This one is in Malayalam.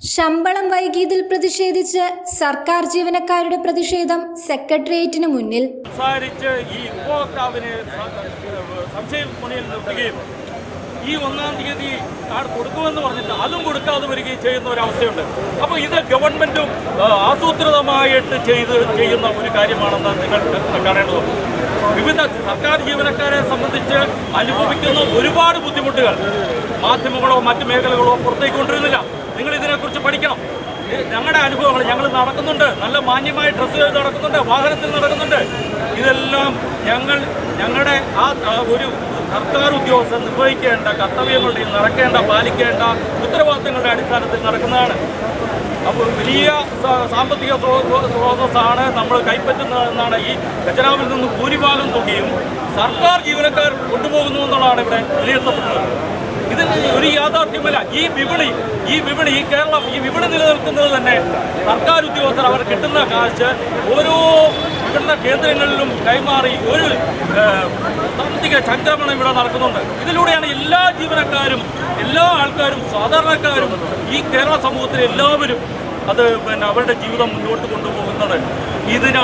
ശമ്പളം വൈകിയതിൽ പ്രതിഷേധിച്ച് സർക്കാർ ജീവനക്കാരുടെ പ്രതിഷേധം സെക്രട്ടേറിയറ്റിന് മുന്നിൽ. സംസാരിച്ച് ഈ ഉപഭോക്താവിനെ നിർത്തുകയും ഈ ഒന്നാം തീയതി കാർഡ് കൊടുക്കുമെന്ന് പറഞ്ഞിട്ട് അതും കൊടുക്കാതെ വരികയും ചെയ്യുന്ന ഒരു അവസ്ഥയുണ്ട് അപ്പോൾ ഇത് ഗവൺമെന്റും ആസൂത്രിതമായിട്ട് ചെയ്ത് ചെയ്യുന്ന ഒരു കാര്യമാണെന്ന് നിങ്ങൾ കാണേണ്ടതുണ്ട് വിവിധ സർക്കാർ ജീവനക്കാരെ സംബന്ധിച്ച് അനുഭവിക്കുന്ന ഒരുപാട് ബുദ്ധിമുട്ടുകൾ. മാധ്യമങ്ങളോ മറ്റ് മേഖലകളോ പുറത്തേക്ക് കൊണ്ടുവരുന്നില്ല. നിങ്ങൾ ഇതിനെക്കുറിച്ച് പഠിക്കണം. ഞങ്ങളുടെ അനുഭവങ്ങൾ ഞങ്ങൾ നടക്കുന്നുണ്ട് നല്ല മാന്യമായ ഡ്രസ്സ് ചെയ്ത് നടക്കുന്നുണ്ട്. വാഹനത്തിൽ നടക്കുന്നുണ്ട്. ഇതെല്ലാം ഞങ്ങൾ ഞങ്ങളുടെ ആ ഒരു സർക്കാർ ഉദ്യോഗസ്ഥർ നിർവഹിക്കേണ്ട കർത്തവ്യങ്ങളുടെ നടക്കേണ്ട പാലിക്കേണ്ട ഉത്തരവാദിത്തങ്ങളുടെ അടിസ്ഥാനത്തിൽ നടക്കുന്നതാണ്. അപ്പോൾ വലിയ സാമ്പത്തിക സ്രോ- സ്രോതസ്സാണ് നമ്മൾ കൈപ്പറ്റുന്നതെന്നാണ് ഈ ഖജനാവിൽ നിന്ന് ഭൂരിഭാഗം തുകയും സർക്കാർ ജീവനക്കാർ കൊണ്ടുപോകുന്നു എന്നുള്ളതാണ് ഇവിടെ വിലയിരുത്തപ്പെടുന്നത്. ഇത് ഒരു യാഥാർത്ഥ്യമല്ല ഈ വിപണി ഈ വിപണി ഈ കേരളം ഈ വിപണി നിലനിൽക്കുന്നത് തന്നെ സർക്കാർ ഉദ്യോഗസ്ഥർ അവർ കിട്ടുന്ന കാശ് ഓരോ വിപണന കേന്ദ്രങ്ങളിലും കൈമാറി ഒരു സാമ്പത്തിക ചക്രമണം ഇവിടെ നടക്കുന്നുണ്ട്. ഇതിലൂടെയാണ് എല്ലാ ജീവനക്കാരും എല്ലാ ആൾക്കാരും സാധാരണക്കാരും ഈ കേരള സമൂഹത്തിലെ എല്ലാവരും അത് പിന്നെ അവരുടെ ജീവിതം മുന്നോട്ട് കൊണ്ടുപോകുന്നത്. ഇതിനാണ്